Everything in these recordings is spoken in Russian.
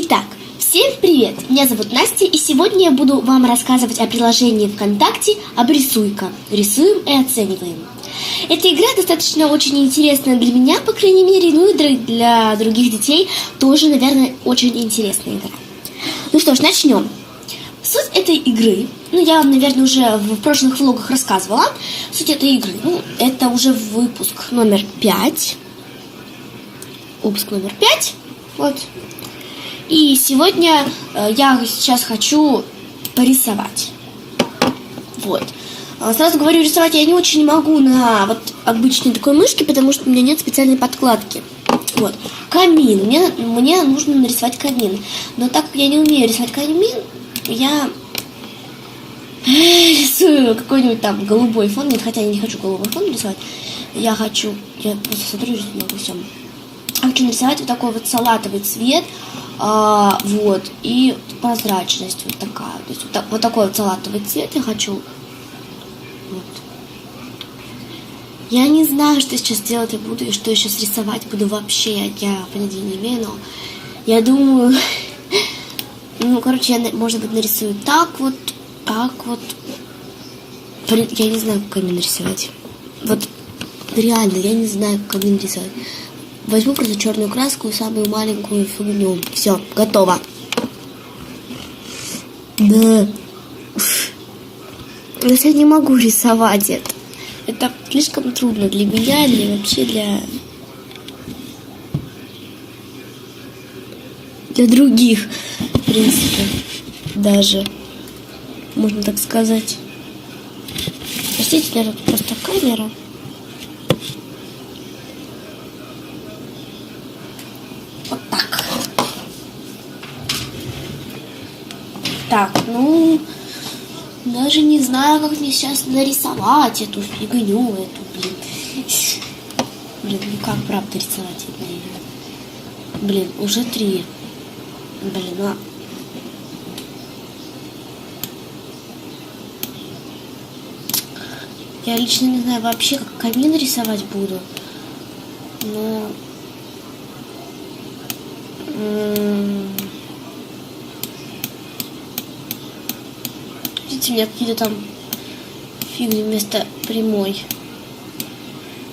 Итак, всем привет! Меня зовут Настя, и сегодня я буду вам рассказывать о приложении ВКонтакте «Обрисуй-ка». Рисуем и оцениваем. Эта игра достаточно очень интересная для меня, по крайней мере, ну и для других детей тоже, наверное, очень интересная игра. Ну что ж, начнем. Суть этой игры, ну я вам, наверное, уже в прошлых влогах рассказывала. Суть этой игры, ну это уже выпуск номер пять. Выпуск номер пять. Вот. И сегодня э, я сейчас хочу порисовать. Вот. А, сразу говорю, рисовать я не очень могу на вот обычной такой мышке, потому что у меня нет специальной подкладки. Вот. Камин. Мне, мне нужно нарисовать камин. Но так как я не умею рисовать камин, я рисую какой-нибудь там голубой фон. Нет, хотя я не хочу голубой фон рисовать. Я хочу... Я просто смотрю и могу все. Хочу нарисовать вот такой вот салатовый цвет. А, вот. И прозрачность вот такая. То есть вот, вот такой вот салатовый цвет я хочу. Вот. Я не знаю, что сейчас делать я буду и что сейчас рисовать буду вообще. Я понятия не имею, но я думаю... Ну, короче, я, может быть, нарисую так вот, так вот. Я не знаю, как камень нарисовать. Вот реально, я не знаю, как камень рисовать. Возьму просто черную краску и самую маленькую фигню. Все, готово. Да. Я не могу рисовать это. Это слишком трудно для меня или вообще для... Для других, в принципе, даже. Можно так сказать. Простите, наверное, просто камера. Так, ну, даже не знаю, как мне сейчас нарисовать эту фигню, эту, блин. Блин, ну как правда рисовать эту Блин, уже три. Блин. А я лично не знаю вообще, как камин рисовать буду. Но... у меня какие-то там фигни вместо прямой.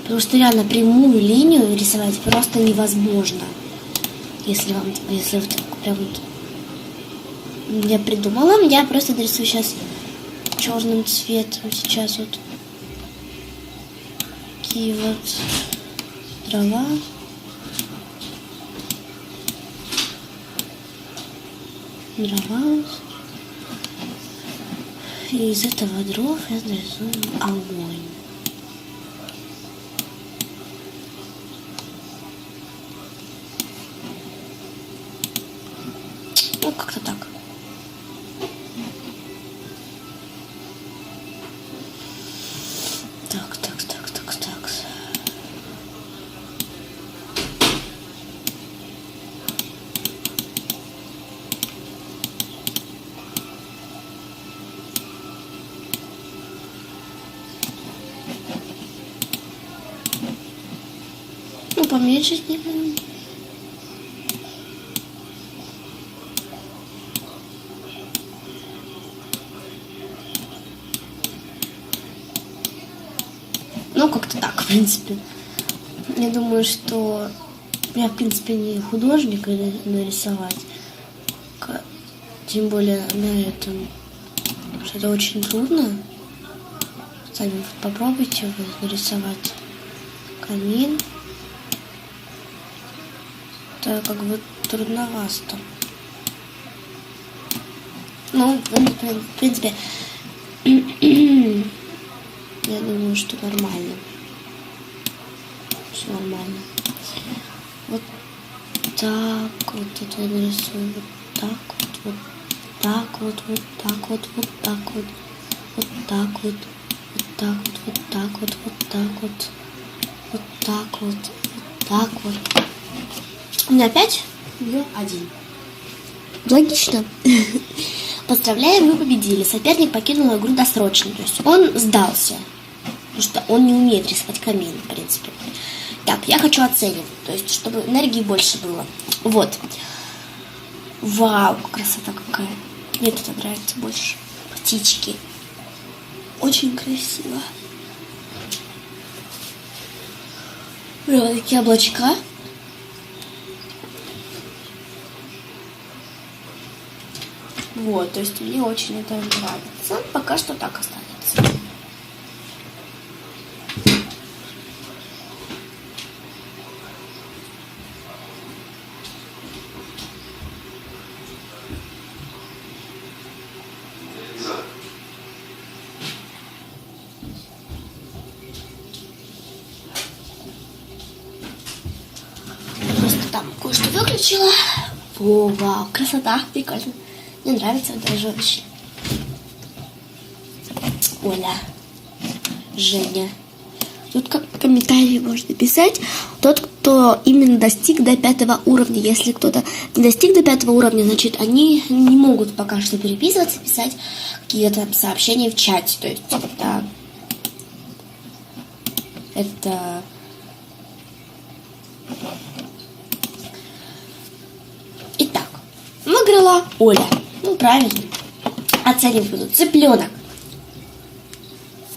Потому что реально прямую линию рисовать просто невозможно. Если вам, если вот прям я придумала, я просто нарисую сейчас черным цветом сейчас вот такие вот дрова. Дрова и из этого дров я нарисую огонь. Ну, как-то так. Так, так, так, так, так. Поменьше сделаем. Ну, как-то так, в принципе. Я думаю, что я, в принципе, не художник нарисовать. Тем более на этом. Что это очень трудно. Сами попробуйте нарисовать камин. Это как бы трудновато. Ну, в принципе, я думаю, что нормально. Все нормально. Вот так вот это я нарисую. Вот так вот, вот так вот, вот так вот, вот так вот, вот так вот, вот так вот, вот так вот, вот так вот, вот так вот, вот так вот. У меня опять ее один. Логично. Поздравляем, мы победили. Соперник покинул игру досрочно. То есть он сдался. Потому что он не умеет рисовать камин, в принципе. Так, я хочу оценивать. То есть, чтобы энергии больше было. Вот. Вау, красота какая. Мне это нравится больше. Птички. Очень красиво. Вот такие облачка. Вот, то есть мне очень это нравится. Пока что так останется. Просто там кое-что выключила. О, вау, красота, прикольно. Мне нравится даже очень. Оля, Женя. Тут как комментарии можно писать. Тот, кто именно достиг до пятого уровня. Если кто-то не достиг до пятого уровня, значит, они не могут пока что переписываться, писать какие-то сообщения в чате. То есть это... Это... Итак, выиграла Оля. Ну, правильно. Оценим буду. Цыпленок.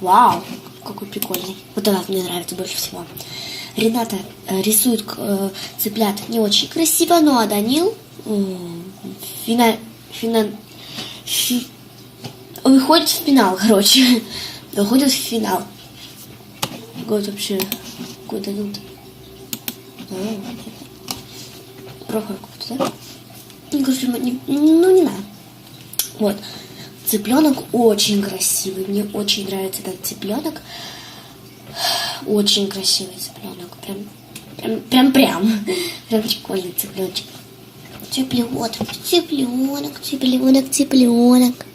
Вау, какой прикольный. Вот этот мне нравится больше всего. Рената э, рисует э, цыплят не очень красиво, ну а Данил э, фина, фина, фи, выходит в финал, короче. Выходит в финал. Год вообще. Какой Данил-то? А, Прохор какой-то, да? Ну, короче, не, ну, не надо. Вот. Цыпленок очень красивый. Мне очень нравится этот цыпленок. Очень красивый цыпленок. Прям, прям, прям, прям. Прям прикольный цыпленочек. Цыпленок, цыпленок, цыпленок, цыпленок.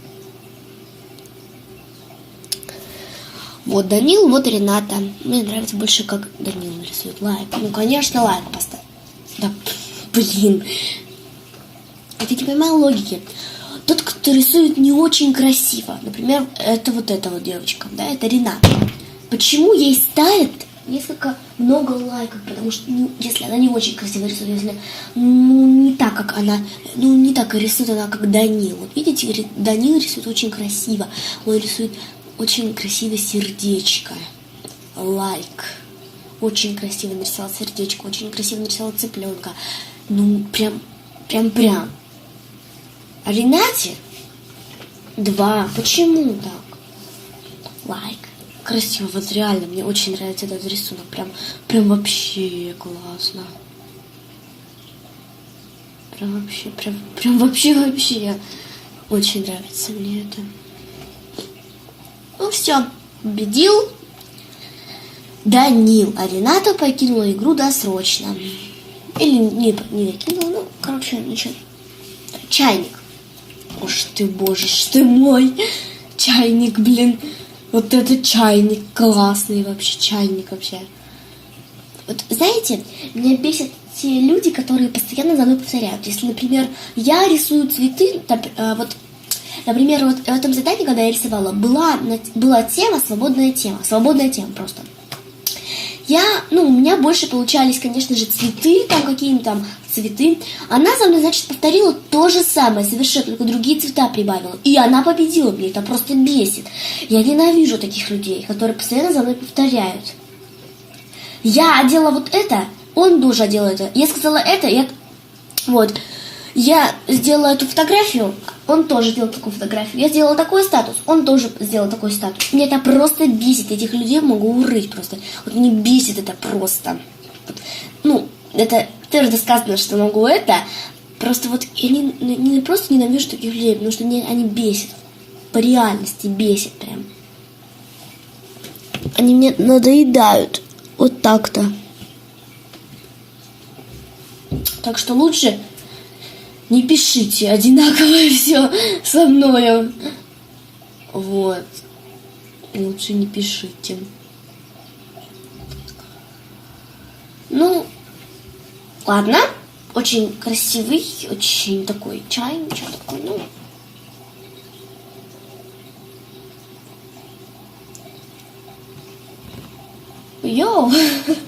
Вот Данил, вот Рената. Мне нравится больше, как Данил рисует. Лайк. Ну, конечно, лайк поставь. Да, блин. Это не понимаю логики. Тот, кто рисует не очень красиво, например, это вот эта вот девочка, да, это Рената. Почему ей ставят несколько много лайков? Потому что, ну, если она не очень красиво рисует, если, ну, не так, как она, ну, не так рисует она, как Данил. Вот видите, Данил рисует очень красиво. Он рисует очень красиво сердечко. Лайк. Очень красиво нарисовал сердечко, очень красиво нарисовал цыпленка. Ну, прям, прям, прям. Ренате два. Почему так? Лайк. Красиво, вот реально, мне очень нравится этот рисунок. Прям, прям вообще классно. Прям вообще, прям, прям вообще, вообще. Очень нравится мне это. Ну все, победил Данил, а Рената покинула игру досрочно. Или не, не покинула, ну, короче, ничего. Чайник. Уж ты, боже ж ты мой. Чайник, блин. Вот это чайник классный вообще, чайник вообще. Вот знаете, меня бесит те люди, которые постоянно за мной повторяют. Если, например, я рисую цветы, там, э, вот, например, вот в этом задании, когда я рисовала, была, была тема, свободная тема, свободная тема просто. Я, ну, у меня больше получались, конечно же, цветы, там какие-нибудь там цветы. Она за мной, значит, повторила то же самое, совершенно, только другие цвета прибавила. И она победила, мне это просто бесит. Я ненавижу таких людей, которые постоянно за мной повторяют. Я одела вот это, он тоже одел это. Я сказала это, я... Вот. Я сделала эту фотографию, он тоже сделал такую фотографию. Я сделала такой статус, он тоже сделал такой статус. Мне это просто бесит, этих людей могу урыть просто. Вот мне бесит это просто. Ну, это твердо сказано, что могу это. Просто вот я не, не просто ненавижу таких людей, потому что мне, они бесят. По реальности бесит прям. Они мне надоедают. Вот так-то. Так что лучше не пишите одинаково все со мною. Вот. Лучше не пишите. Ну, ладно. Очень красивый, очень такой чайничек такой, ну. Йоу!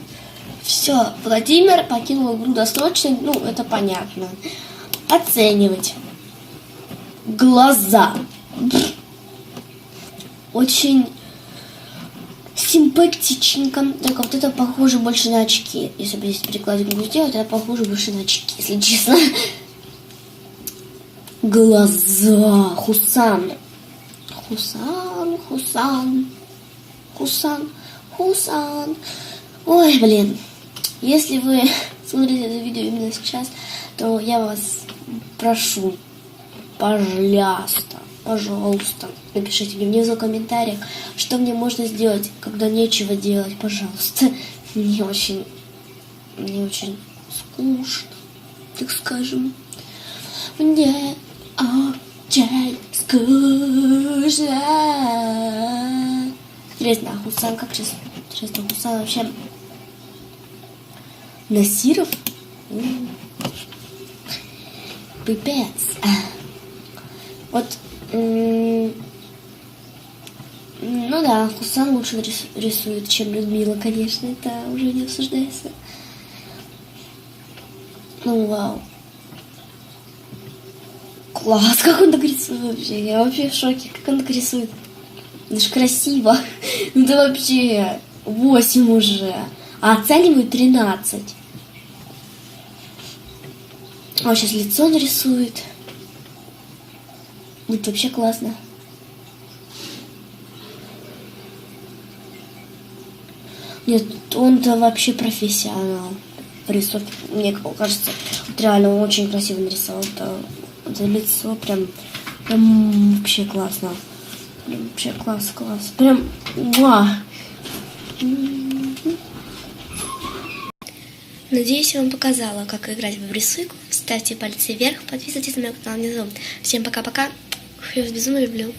Все, Владимир покинул игру досрочно, ну, это понятно. оценивать. Глаза. Очень симпатичненько. Только вот это похоже больше на очки. Если бы здесь перекладинку сделать, это похоже больше на очки, если честно. Глаза. Хусан. Хусан, Хусан. Хусан, Хусан. Ой, блин. Если вы смотрите это видео именно сейчас, то я вас прошу, пожалуйста, пожалуйста, напишите мне внизу в комментариях, что мне можно сделать, когда нечего делать, пожалуйста. Мне очень, мне очень скучно, так скажем. Мне очень скучно. Интересно, а Хусан как сейчас? Интересно, Хусан вообще Насиров? Пипец. Вот, м, ну да, Хусан лучше рис- рисует, чем Людмила, конечно, это уже не обсуждается. Ну, вау. Класс, как он так рисует вообще. Я вообще в шоке, как он так рисует. Это ж красиво. Ну это вообще 8 уже. А оцениваю 13. А сейчас лицо нарисует. Будет вообще классно. Нет, он-то вообще профессионал. рисовке. Мне кажется, вот реально он очень красиво нарисовал. Это, это лицо прям, прям вообще классно. Прям вообще класс, класс. Прям, муа. Надеюсь, я вам показала, как играть в рисуйку. Ставьте пальцы вверх, подписывайтесь на мой канал внизу. Всем пока-пока. Я вас безумно люблю.